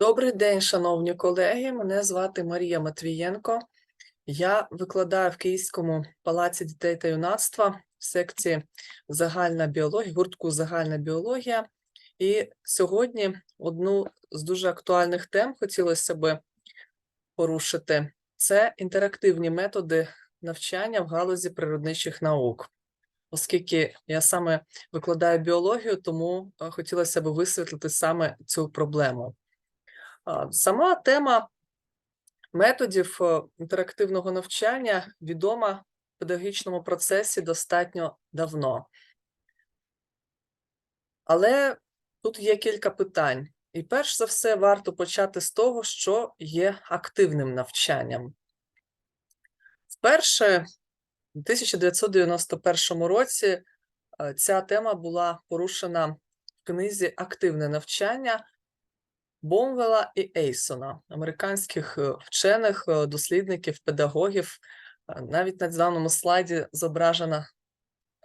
Добрий день, шановні колеги. Мене звати Марія Матвієнко. Я викладаю в Київському палаці дітей та юнацтва в секції загальна біологія, гуртку загальна біологія. І сьогодні одну з дуже актуальних тем хотілося би порушити це інтерактивні методи навчання в галузі природничих наук. Оскільки я саме викладаю біологію, тому е, хотілося б висвітлити саме цю проблему. Сама тема методів е, інтерактивного навчання відома в педагогічному процесі достатньо давно. Але тут є кілька питань. І перш за все, варто почати з того, що є активним навчанням. Вперше у 1991 році е, ця тема була порушена в книзі Активне навчання Бомвела і Ейсона, американських е, вчених, е, дослідників, педагогів. Е, Навіть на даному слайді зображена,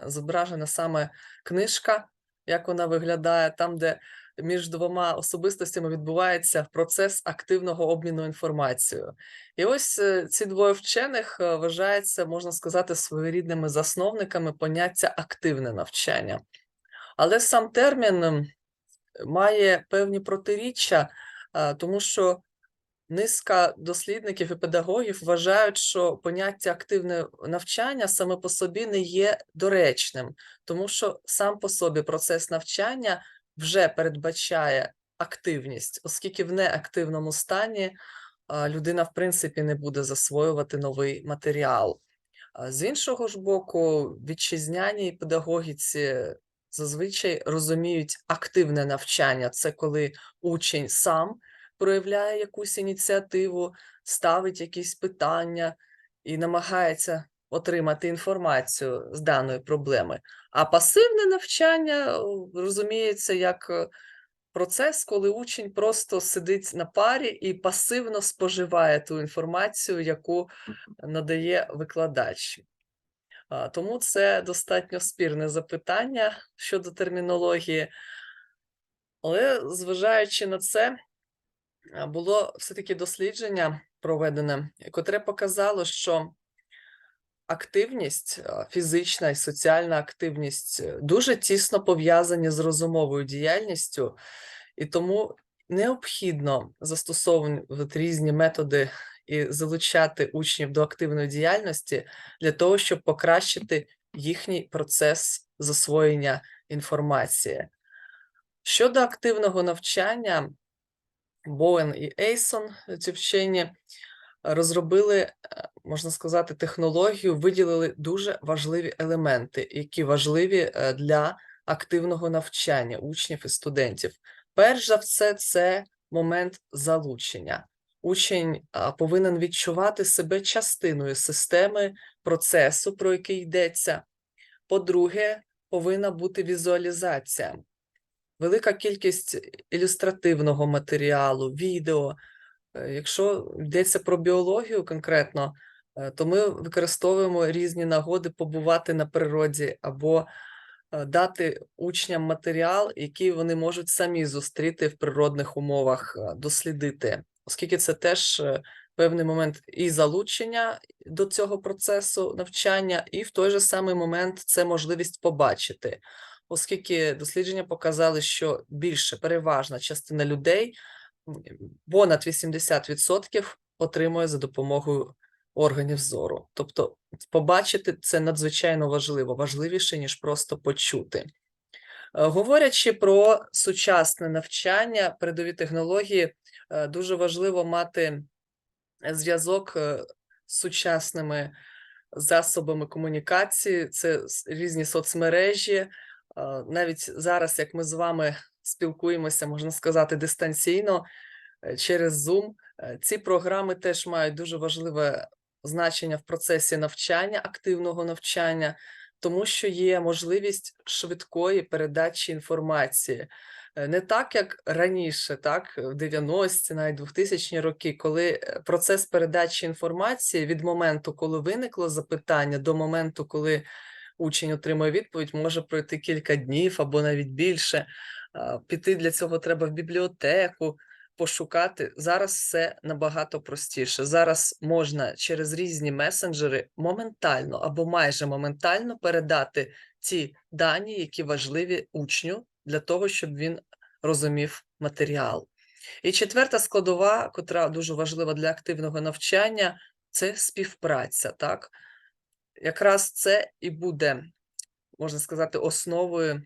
зображена саме книжка, як вона виглядає, там, де між двома особистостями відбувається процес активного обміну інформацією. І ось ці двоє вчених вважаються, можна сказати, своєрідними засновниками поняття активне навчання. Але сам термін має певні протиріччя, тому що низка дослідників і педагогів вважають, що поняття активне навчання саме по собі не є доречним, тому що сам по собі процес навчання вже передбачає активність, оскільки в неактивному стані людина, в принципі, не буде засвоювати новий матеріал. З іншого ж боку, вітчизняній педагогіці зазвичай розуміють активне навчання. Це коли учень сам проявляє якусь ініціативу, ставить якісь питання і намагається отримати інформацію з даної проблеми. А пасивне навчання розуміється як е, процес, коли учень просто сидить на парі і пасивно споживає ту інформацію, яку надає викладач. Тому це достатньо спірне запитання щодо термінології. Але зважаючи на це, було все-таки дослідження проведене, котре показало, що активність, фізична і соціальна активність е, дуже тісно пов'язані з розумовою діяльністю, і тому необхідно застосовувати різні методи і залучати учнів до активної діяльності для того, щоб покращити їхній процес засвоєння інформації. Щодо активного навчання, Боуен і Ейсон, ці вчені, розробили, е, можна сказати, технологію, виділили дуже важливі елементи, які важливі е, для активного навчання учнів і студентів. Перш за все, це момент залучення. Учень повинен відчувати себе частиною системи процесу, про який йдеться. По-друге, повинна бути візуалізація, велика кількість ілюстративного матеріалу, відео. Е, Якщо йдеться про біологію конкретно, е, то ми використовуємо різні нагоди побувати на природі або е, дати учням матеріал, який вони можуть самі зустріти в природних умовах, дослідити, оскільки це теж е, певний момент і залучення до цього процесу навчання, і в той же самий момент це можливість побачити, оскільки дослідження показали, що більше переважна частина людей, понад 80% отримує за допомогою органів зору. Тобто побачити це надзвичайно важливо, важливіше, ніж просто почути. Е, Говорячи про сучасне навчання, передові технології, е, дуже важливо мати зв'язок е, з сучасними засобами комунікації, це різні соцмережі. Навіть зараз, як ми з вами спілкуємося, можна сказати, дистанційно через Zoom, ці програми теж мають дуже важливе значення в процесі навчання, активного навчання, тому що є можливість швидкої передачі інформації. Е, Не так, як раніше, так, в 90-ті, навіть 2000-ні роки, коли е, процес передачі інформації від моменту, коли виникло запитання, до моменту, коли учень отримує відповідь, може пройти кілька днів або навіть більше. Піти для цього треба в бібліотеку, пошукати. Зараз все набагато простіше. Зараз можна через різні месенджери моментально або майже моментально передати ті дані, які важливі учню для того, щоб він розумів матеріал. І четверта складова, котра дуже важлива для активного навчання, це співпраця. Так? Якраз це і буде, можна сказати, основою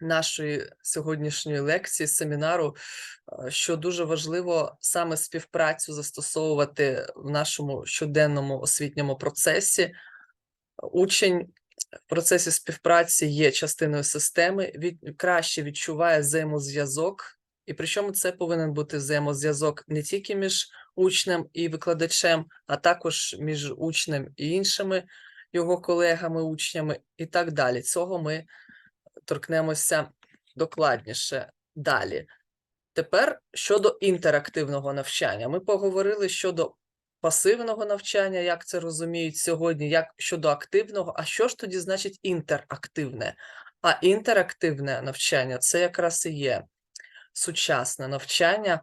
нашої сьогоднішньої лекції, семінару, е, що дуже важливо саме співпрацю застосовувати в нашому щоденному освітньому процесі. Учень в процесі співпраці є частиною системи, від краще відчуває взаємозв'язок, і причому це повинен бути взаємозв'язок не тільки між учнем і викладачем, а також між учнем і іншими його колегами, учнями і так далі. Цього ми торкнемося докладніше далі. Тепер щодо інтерактивного навчання. Ми поговорили щодо пасивного навчання, як це розуміють сьогодні, як щодо активного. А що ж тоді значить інтерактивне? А інтерактивне навчання це якраз і є сучасне навчання,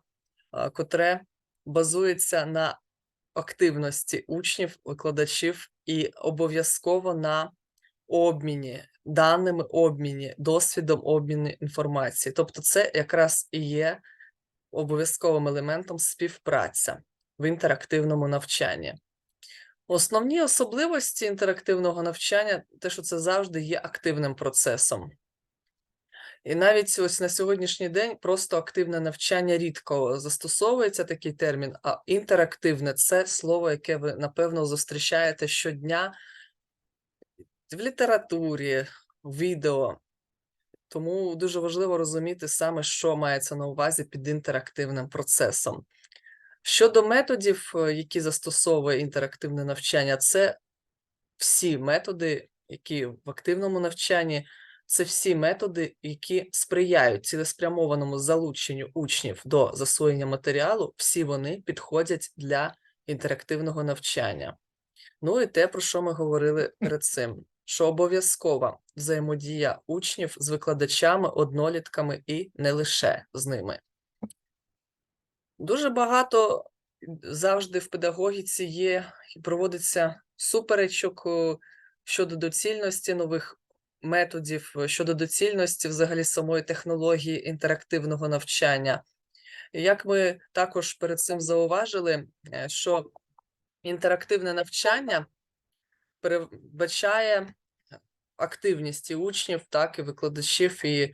котре базується на активності учнів, викладачів і обов'язково на обміні даними, обміні, досвідом обміну інформації. Тобто, це якраз і є обов'язковим елементом співпраця в інтерактивному навчанні. Основні особливості інтерактивного навчання те, що це завжди є активним процесом. І навіть ось на сьогоднішній день просто активне навчання рідко застосовується такий термін, а інтерактивне це слово, яке ви напевно зустрічаєте щодня в літературі, відео. Тому дуже важливо розуміти саме, що мається на увазі під інтерактивним процесом. Щодо методів, е, які застосовує інтерактивне навчання, це всі методи, які в активному навчанні, це всі методи, які сприяють цілеспрямованому залученню учнів до засвоєння матеріалу, всі вони підходять для інтерактивного навчання. Ну і те, про що ми говорили перед цим, що обов'язкова взаємодія учнів з викладачами, однолітками і не лише з ними. Дуже багато завжди в педагогіці є і проводиться суперечок е, щодо доцільності нових методів, е, щодо доцільності взагалі самої технології інтерактивного навчання. Як ми також перед цим зауважили, е, що інтерактивне навчання передбачає активність і учнів, так і викладачів, і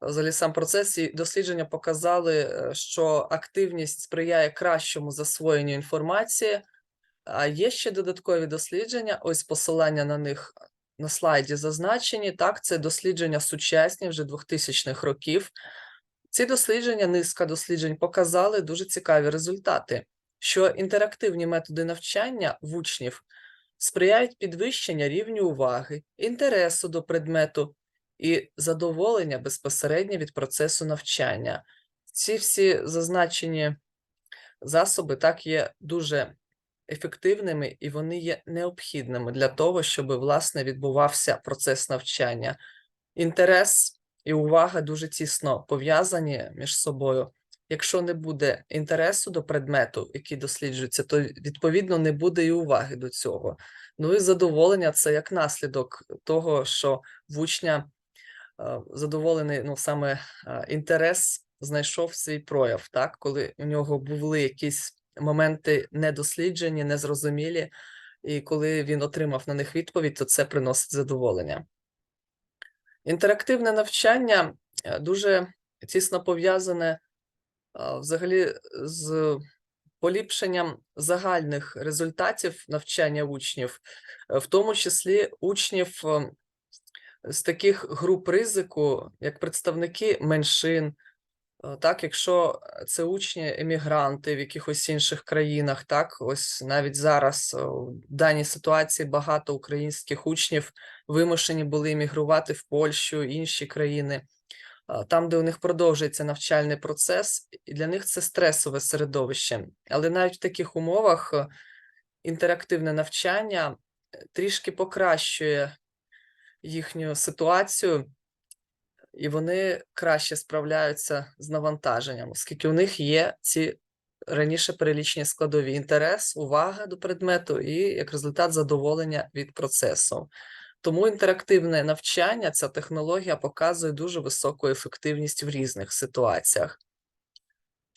взагалі сам процес і дослідження показали, е, що активність сприяє кращому засвоєнню інформації. А є ще додаткові дослідження. Ось посилання на них на слайді зазначені. Так, це дослідження сучасні вже 2000-х років. Ці дослідження, низка досліджень показали дуже цікаві результати, що інтерактивні методи навчання в учнів сприяють підвищення рівню уваги, інтересу до предмету і задоволення безпосередньо від процесу навчання. Ці всі зазначені засоби так є дуже ефективними і вони є необхідними для того, щоб власне відбувався процес навчання. Інтерес і увага дуже тісно пов'язані між собою. Якщо не буде інтересу до предмету, який досліджується, то відповідно не буде і уваги до цього. Ну і задоволення це як наслідок того, що в учня е, задоволений ну, саме е, інтерес знайшов свій прояв, так, коли у нього були якісь моменти недосліджені, незрозумілі, і коли він отримав на них відповідь, то це приносить задоволення. Інтерактивне навчання е, дуже тісно пов'язане взагалі з поліпшенням загальних результатів навчання учнів, е, в тому числі учнів е, з таких груп ризику, як представники меншин, Е, Так, якщо це учні емігранти в якихось інших країнах, так ось навіть зараз в даній ситуації багато українських учнів вимушені були емігрувати в Польщу, інші країни, там, де у них продовжується навчальний процес, і для них це стресове середовище. Але навіть в таких умовах е, інтерактивне навчання е, трішки покращує їхню ситуацію і вони краще справляються з навантаженням, оскільки у них є ці раніше перелічені складові: інтерес, увага до предмету і як результат задоволення від процесу. Тому інтерактивне навчання, ця технологія показує дуже високу ефективність в різних ситуаціях.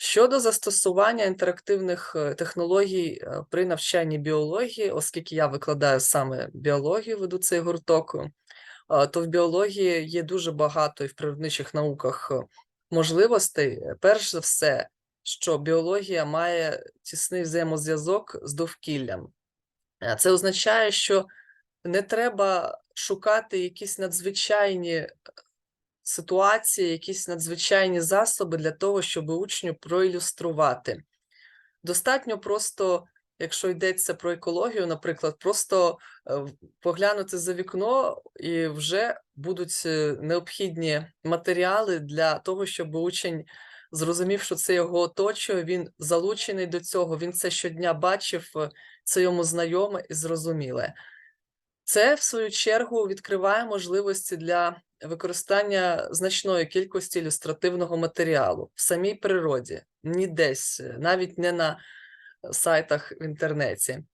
Щодо застосування інтерактивних е, технологій е, при навчанні біології, оскільки я викладаю саме біологію, веду цей гурток, е, то в біології є дуже багато і в природничих науках можливостей. Перш за все, що біологія має тісний взаємозв'язок з довкіллям. Це означає, що не треба шукати якісь надзвичайні ситуації, якісь надзвичайні засоби для того, щоб учню проілюструвати. Достатньо просто, якщо йдеться про екологію, наприклад, просто е, поглянути за вікно, і вже будуть е, необхідні матеріали для того, щоб учень зрозумів, що це його оточує, він залучений до цього, він це щодня бачив, е, це йому знайоме і зрозуміле. Це, в свою чергу, відкриває можливості для використання значної кількості ілюстративного матеріалу в самій природі, ні десь, е, навіть не на сайтах в інтернеті.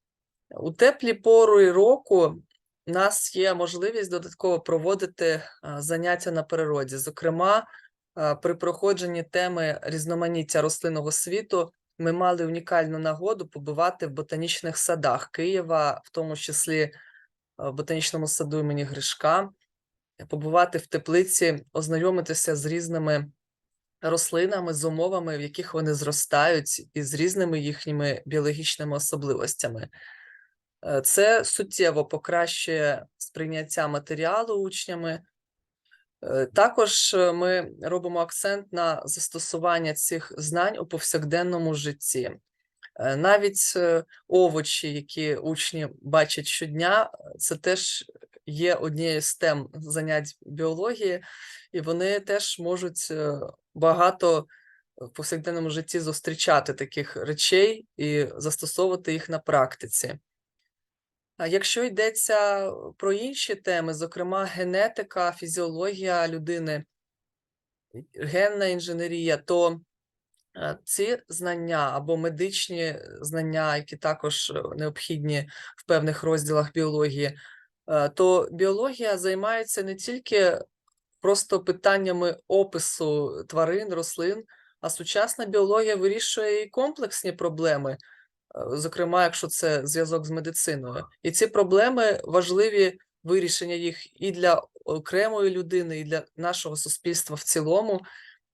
У теплі пори року у нас є можливість додатково проводити заняття на природі. Зокрема, при проходженні теми різноманіття рослинного світу ми мали унікальну нагоду побувати в ботанічних садах Києва, в тому числі в ботанічному саду імені Гришка, побувати в теплиці, ознайомитися з різними рослинами, з умовами, в яких вони зростають, і з різними їхніми біологічними особливостями. Е, Це суттєво покращує сприйняття матеріалу учнями. Е, Також е, ми робимо акцент на застосування цих знань у повсякденному житті. Е, Навіть е, овочі, які учні бачать щодня, це теж є однією з тем занять біології, і вони теж можуть е, багато в повсякденному житті зустрічати таких речей і застосовувати їх на практиці. А якщо йдеться про інші теми, зокрема генетика, фізіологія людини, генна інженерія, то ці знання або медичні знання, які також е, необхідні в певних розділах біології, е, то біологія займається не тільки просто питаннями опису тварин, рослин, а сучасна біологія вирішує і комплексні проблеми, е, зокрема, якщо це зв'язок з медициною. І ці проблеми важливі вирішення їх і для окремої людини, і для нашого суспільства в цілому.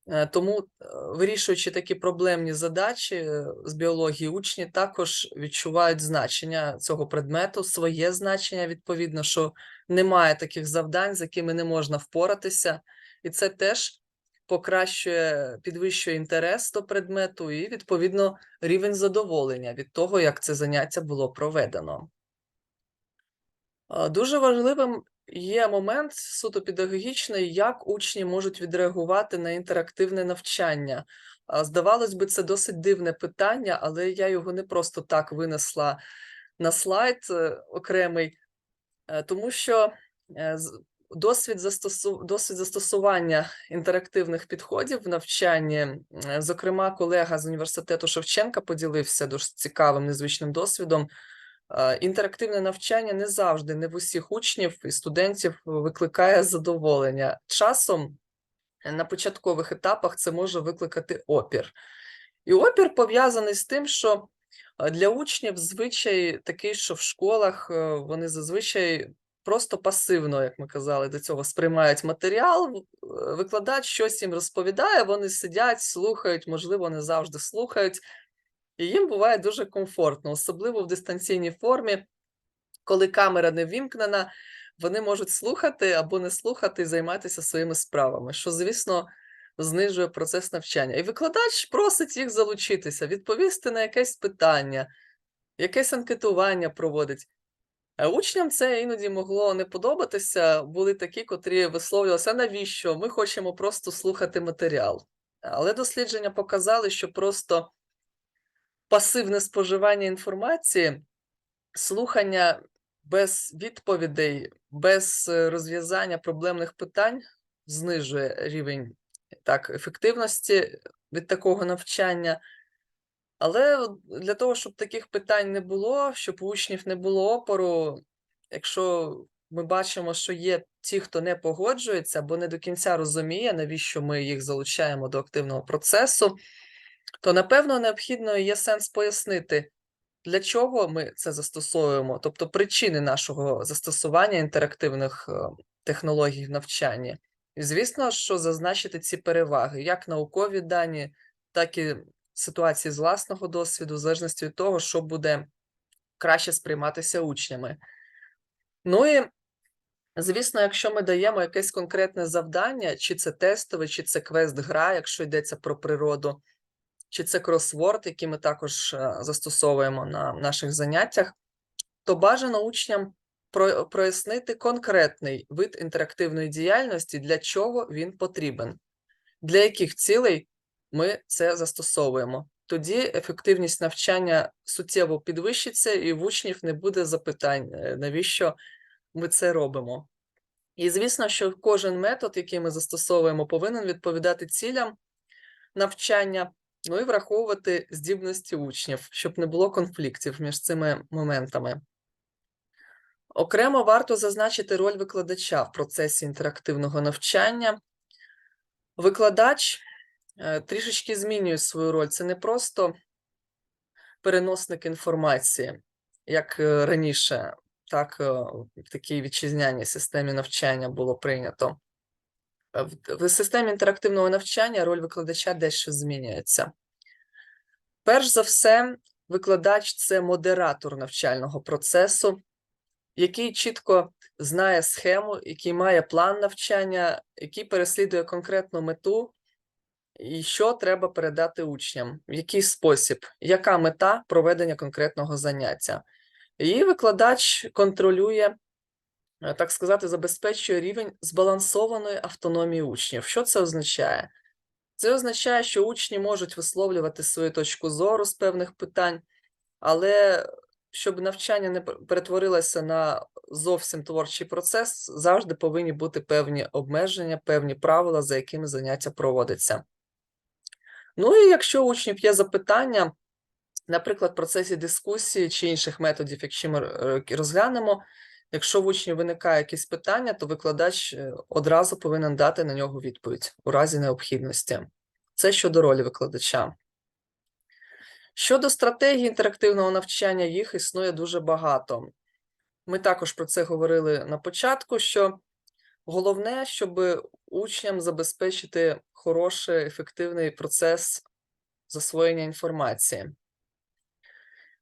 Е, Тому, е, вирішуючи такі проблемні задачі е, з біології, учні також відчувають значення цього предмету, своє значення, відповідно, що немає таких завдань, з якими не можна впоратися, і це теж покращує, підвищує інтерес до предмету і, відповідно, рівень задоволення від того, як це заняття було проведено. Дуже важливим є момент суто педагогічний, як учні можуть відреагувати на інтерактивне навчання. Здавалось би, це досить дивне питання, але я його не просто так винесла на слайд е, окремий, е, тому що е, досвід, застосу... досвід застосування інтерактивних підходів в навчанні, зокрема, колега з університету Шевченка поділився дуже цікавим незвичним досвідом. Е, Інтерактивне навчання не завжди, не в усіх учнів і студентів викликає задоволення. Часом на початкових етапах це може викликати опір. І опір пов'язаний з тим, що е, для учнів звичай такий, що в школах е, вони зазвичай просто пасивно, як ми казали, до цього сприймають матеріал, викладач щось їм розповідає, вони сидять, слухають, можливо, не завжди слухають. І їм буває дуже комфортно, особливо в дистанційній формі, коли камера не вімкнена, вони можуть слухати або не слухати і займатися своїми справами, що, звісно, знижує процес навчання. І викладач просить їх залучитися, відповісти на якесь питання, якесь анкетування проводить. А учням це іноді могло не подобатися. Були такі, котрі висловлювалися, навіщо? Ми хочемо просто слухати матеріал. Але дослідження показали, що просто пасивне споживання інформації, слухання без відповідей, без е, розв'язання проблемних питань знижує рівень так, ефективності від такого навчання. Але для того, щоб таких питань не було, щоб у учнів не було опору, якщо ми бачимо, що є ті, хто не погоджується або не до кінця розуміє, навіщо ми їх залучаємо до активного процесу, то напевно необхідно є сенс пояснити, для чого ми це застосовуємо, тобто причини нашого застосування інтерактивних е, технологій в навчанні. І звісно, що зазначити ці переваги, як наукові дані, так і ситуації з власного досвіду, в залежності від того, що буде краще сприйматися учнями. Ну і, звісно, якщо ми даємо якесь конкретне завдання, чи це тестове, чи це квест-гра, якщо йдеться про природу, чи це кросворд, який ми також е, застосовуємо на наших заняттях, то бажано учням прояснити конкретний вид інтерактивної діяльності, для чого він потрібен, для яких цілей ми це застосовуємо. Тоді ефективність навчання суттєво підвищиться, і в учнів не буде запитань, е, навіщо ми це робимо. І звісно, що кожен метод, який ми застосовуємо, повинен відповідати цілям навчання, ну і враховувати здібності учнів, щоб не було конфліктів між цими моментами. Окремо варто зазначити роль викладача в процесі інтерактивного навчання. Викладач е, трішечки змінює свою роль. Це не просто переносник інформації, як е, раніше, так е, в такій вітчизняній системі навчання було прийнято. Е, В, системі інтерактивного навчання роль викладача дещо змінюється. Перш за все, викладач це модератор навчального процесу, який чітко знає схему, який має план навчання, який переслідує конкретну мету, і що треба передати учням, в який спосіб, яка мета проведення конкретного заняття. І викладач контролює, так сказати, забезпечує рівень збалансованої автономії учнів. Що це означає? Це означає, що учні можуть висловлювати свою точку зору з певних питань, але щоб навчання не перетворилося на зовсім творчий процес, завжди повинні бути певні обмеження, певні правила, за якими заняття проводиться. Ну і якщо у учнів є запитання, наприклад, в процесі дискусії чи інших методів, якщо ми е, розглянемо, якщо в учнів виникає якесь питання, то викладач е, одразу повинен дати на нього відповідь у разі необхідності. Це щодо ролі викладача. Щодо стратегії інтерактивного навчання, їх існує дуже багато. Ми також про це говорили на початку, що головне, щоб учням забезпечити хороший, ефективний процес засвоєння інформації.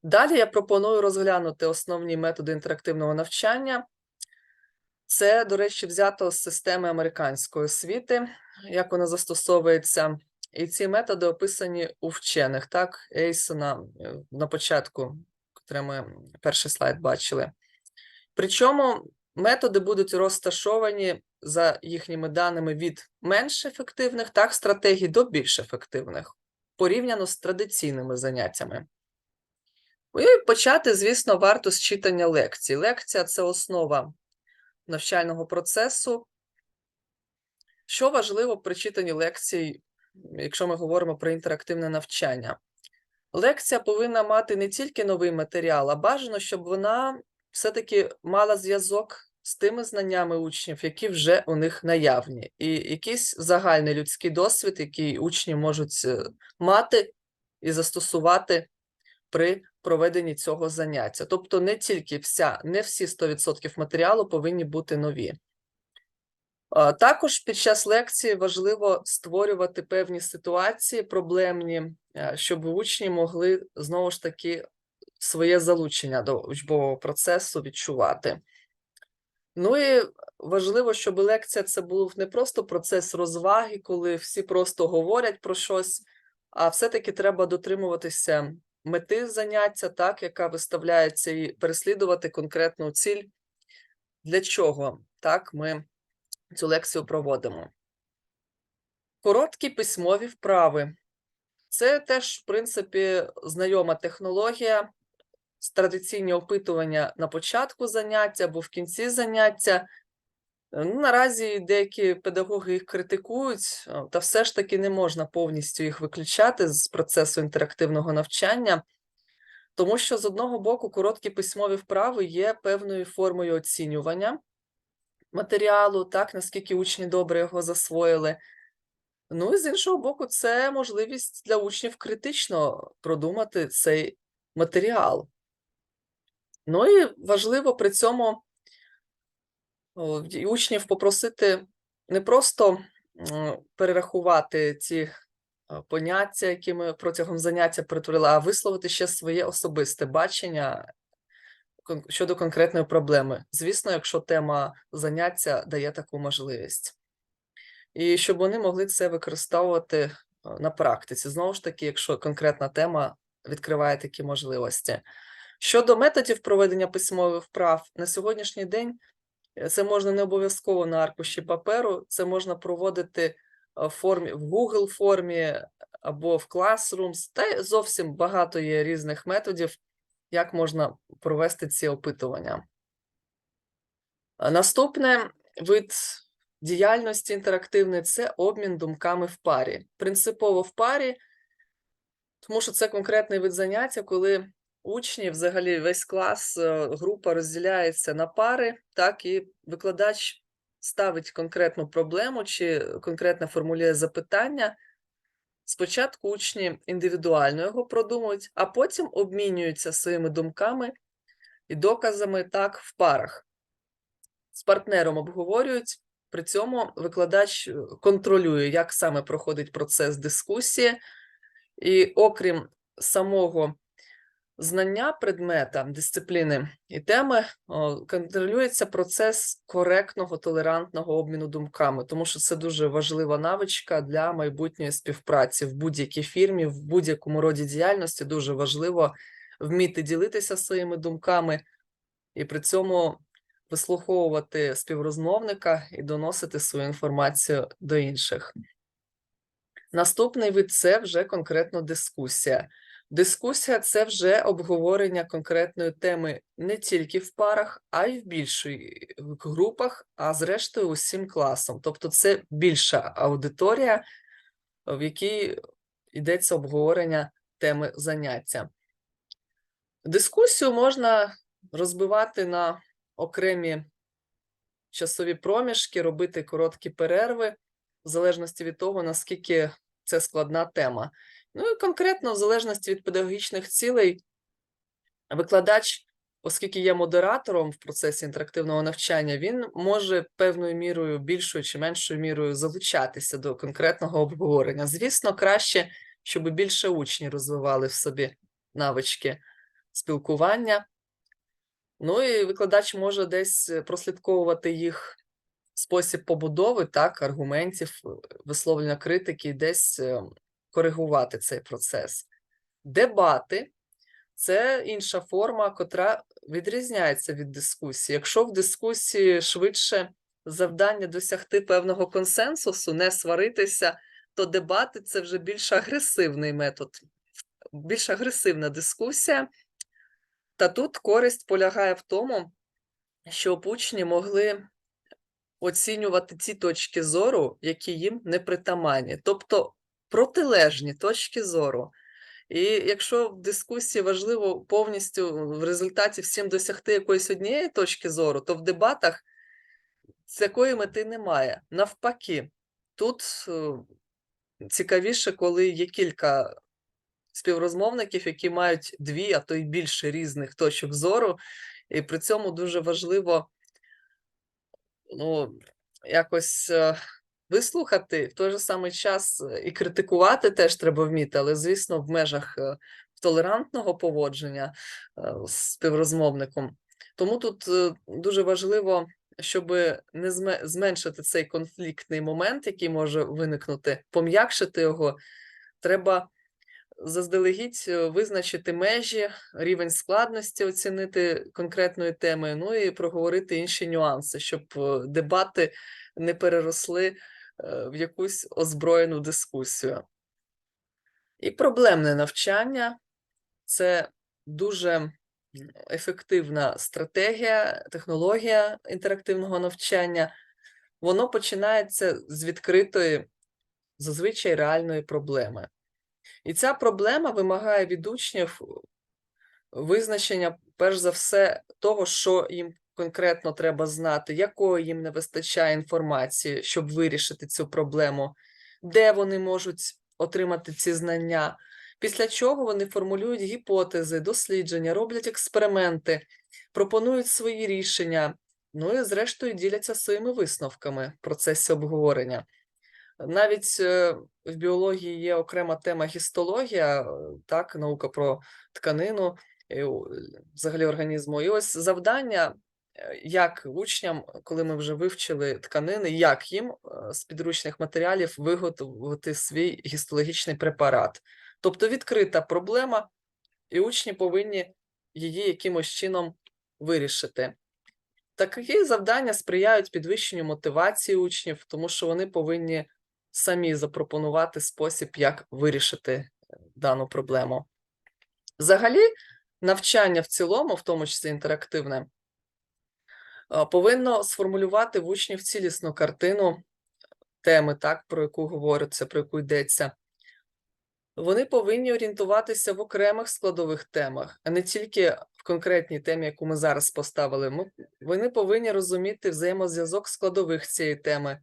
Далі я пропоную розглянути основні методи інтерактивного навчання. Це, до речі, взято з системи американської освіти, як вона застосовується. І ці методи описані у вчених, так, Ейсона е, на початку, котре ми перший слайд бачили. Причому методи будуть розташовані за їхніми даними від менш ефективних так, стратегій до більш ефективних, порівняно з традиційними заняттями. І почати, звісно, варто з читання лекцій. Лекція це основа навчального процесу. Що важливо при читанні лекцій, якщо ми говоримо про інтерактивне навчання? Лекція повинна мати не тільки новий матеріал, а бажано, щоб вона все-таки мала зв'язок з тими знаннями учнів, які вже у них наявні, і якийсь загальний людський досвід, який учні можуть е, мати і застосувати при проведенні цього заняття. Тобто не тільки вся, не всі 100% матеріалу повинні бути нові. Також під час лекції важливо створювати певні ситуації проблемні, е, щоб учні могли знову ж таки своє залучення до учбового процесу відчувати. Ну і важливо, щоб лекція це був не просто процес розваги, коли всі просто говорять про щось, а все-таки треба дотримуватися мети заняття, так, яка виставляється, і переслідувати конкретну ціль, для чого так ми цю лекцію проводимо. Короткі письмові вправи. Це теж, в принципі, знайома технологія, традиційні опитування на початку заняття або в кінці заняття. Е, Ну, наразі деякі педагоги їх критикують, та все ж таки не можна повністю їх виключати з процесу інтерактивного навчання, тому що з одного боку короткі письмові вправи є певною формою оцінювання матеріалу, так, наскільки учні добре його засвоїли. Ну і з іншого боку, це можливість для учнів критично продумати цей матеріал. Ну і важливо при цьому учнів попросити не просто перерахувати ті е, поняття, які ми протягом заняття перетворили, а висловити ще своє особисте бачення щодо конкретної проблеми. Звісно, якщо тема заняття дає таку можливість. І щоб вони могли це використовувати е, на практиці. Знову ж таки, якщо конкретна тема відкриває такі можливості. Щодо методів проведення письмових вправ, на сьогоднішній день це можна не обов'язково на аркуші паперу, це можна проводити е, в формі в Google формі або в Classrooms, та зовсім багато є різних методів, як можна провести ці опитування. Наступне вид діяльності інтерактивної це обмін думками в парі. Принципово в парі, тому що це конкретний вид заняття, коли учні, взагалі весь клас, е, група розділяється на пари, так і викладач ставить конкретну проблему чи конкретно формулює запитання. Спочатку учні індивідуально його продумують, а потім обмінюються своїми думками і доказами так в парах. З партнером обговорюють, при цьому викладач е, контролює, як саме проходить процес дискусії, і окрім самого знання предмета, дисципліни і теми, контролюється процес коректного, толерантного обміну думками, тому що це дуже важлива навичка для майбутньої співпраці в будь-якій фірмі, в будь-якому роді діяльності. Дуже важливо вміти ділитися своїми думками і при цьому вислуховувати співрозмовника і доносити свою інформацію до інших. Наступний вид це вже конкретно дискусія. Дискусія це вже обговорення конкретної теми не тільки в парах, а й в більшій групах, а зрештою усім класом. Тобто це більша аудиторія, в якій йдеться обговорення теми заняття. Дискусію можна розбивати на окремі часові проміжки, робити короткі перерви, в залежності від того, наскільки це складна тема. Ну і конкретно, в залежності від педагогічних цілей, викладач, оскільки є модератором в процесі інтерактивного навчання, він може певною мірою, більшою чи меншою мірою залучатися до конкретного обговорення. Звісно, краще, щоб більше учні розвивали в собі навички спілкування. Ну і викладач може десь е, прослідковувати їх спосіб побудови, так, аргументів, е, висловлення критики, десь е, коригувати цей процес. Дебати це інша форма, котра відрізняється від дискусії. Якщо в дискусії швидше завдання досягти певного консенсусу, не сваритися, то дебати це вже більш агресивний метод, більш агресивна дискусія. Та тут користь полягає в тому, щоб учні могли оцінювати ті точки зору, які їм не притаманні, тобто протилежні точки зору. І якщо в дискусії важливо повністю в результаті всім досягти якоїсь однієї точки зору, то в дебатах такої мети немає. Навпаки, тут е, цікавіше, коли є кілька співрозмовників, які мають дві, а то й більше різних точок зору, і при цьому дуже важливо ну, якось е, вислухати в той же самий час е, і критикувати теж треба вміти, але, звісно, в межах е, толерантного поводження е, з співрозмовником. Тому тут дуже важливо, щоб не зменшити цей конфліктний момент, який може виникнути, пом'якшити його, треба заздалегідь визначити межі, рівень складності, оцінити конкретної теми, ну і проговорити інші нюанси, щоб дебати не переросли в якусь озброєну дискусію. І проблемне навчання це дуже ефективна стратегія, технологія інтерактивного навчання. воно починається з відкритої, зазвичай реальної проблеми. І ця проблема вимагає від учнів визначення, перш за все, того, що їм конкретно треба знати, якої їм не вистачає інформації, щоб вирішити цю проблему, де вони можуть отримати ці знання. Після чого вони формулюють гіпотези, дослідження, роблять експерименти, пропонують свої рішення, ну і зрештою діляться своїми висновками в процесі обговорення. Навіть е, в біології є окрема тема гістологія, е, так, наука про тканину, взагалі організму. І ось завдання, як учням, коли ми вже вивчили тканини, як їм е, з підручних матеріалів виготовити свій гістологічний препарат. Тобто відкрита проблема, і учні повинні її якимось чином вирішити. Такі завдання сприяють підвищенню мотивації учнів, тому що вони повинні самі запропонувати спосіб, як вирішити е, дану проблему. Взагалі, навчання в цілому, в тому числі інтерактивне, е, повинно сформулювати в учнів цілісну картину теми, так, про яку говориться, про яку йдеться. Вони повинні орієнтуватися в окремих складових темах, а не тільки в конкретній темі, яку ми зараз поставили. Ми- Вони повинні розуміти взаємозв'язок складових цієї теми,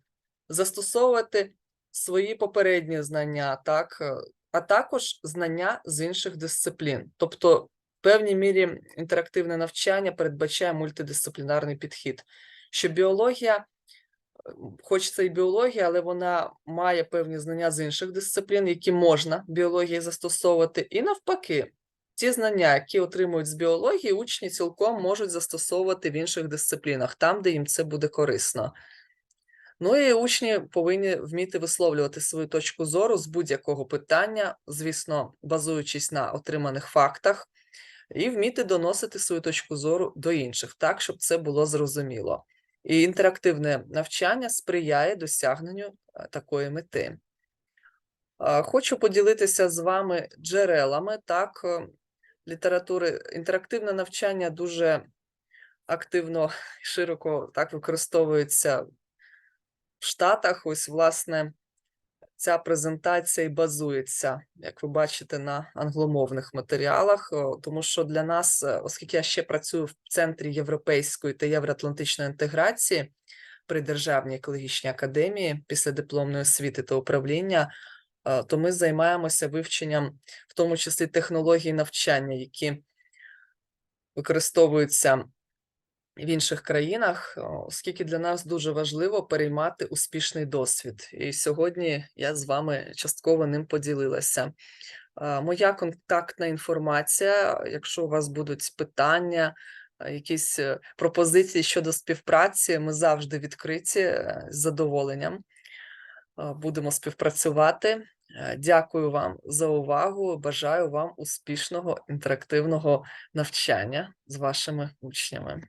застосовувати свої попередні знання, так, е, а також знання з інших дисциплін. Тобто, в певній мірі інтерактивне навчання передбачає мультидисциплінарний підхід, що біологія хоч це і біологія, але вона має певні знання з інших дисциплін, які можна біології застосовувати. І навпаки, ті знання, які отримують з біології, учні цілком можуть застосовувати в інших дисциплінах, там, де їм це буде корисно. Ну і учні повинні вміти висловлювати свою точку зору з будь-якого питання, звісно, базуючись на отриманих фактах, і вміти доносити свою точку зору до інших, так, щоб це було зрозуміло. І інтерактивне навчання сприяє досягненню е, такої мети. Хочу поділитися з вами джерелами так, е, літератури. Інтерактивне навчання дуже активно широко так використовується в Штатах. Ось, власне, ця презентація і базується, як ви бачите, на англомовних матеріалах, тому що для нас, е, оскільки я ще працюю в центрі європейської та євроатлантичної інтеграції при Державній екологічній академії після дипломної освіти та управління, е, то ми займаємося вивченням, в тому числі технологій навчання, які використовуються в інших країнах, оскільки для нас дуже важливо переймати успішний досвід. І сьогодні я з вами частково ним поділилася. Моя контактна інформація, якщо у вас будуть питання, якісь е, пропозиції щодо співпраці, ми завжди відкриті е, з задоволенням. Будемо співпрацювати. Е, Дякую вам за увагу. Бажаю вам успішного інтерактивного навчання з вашими учнями.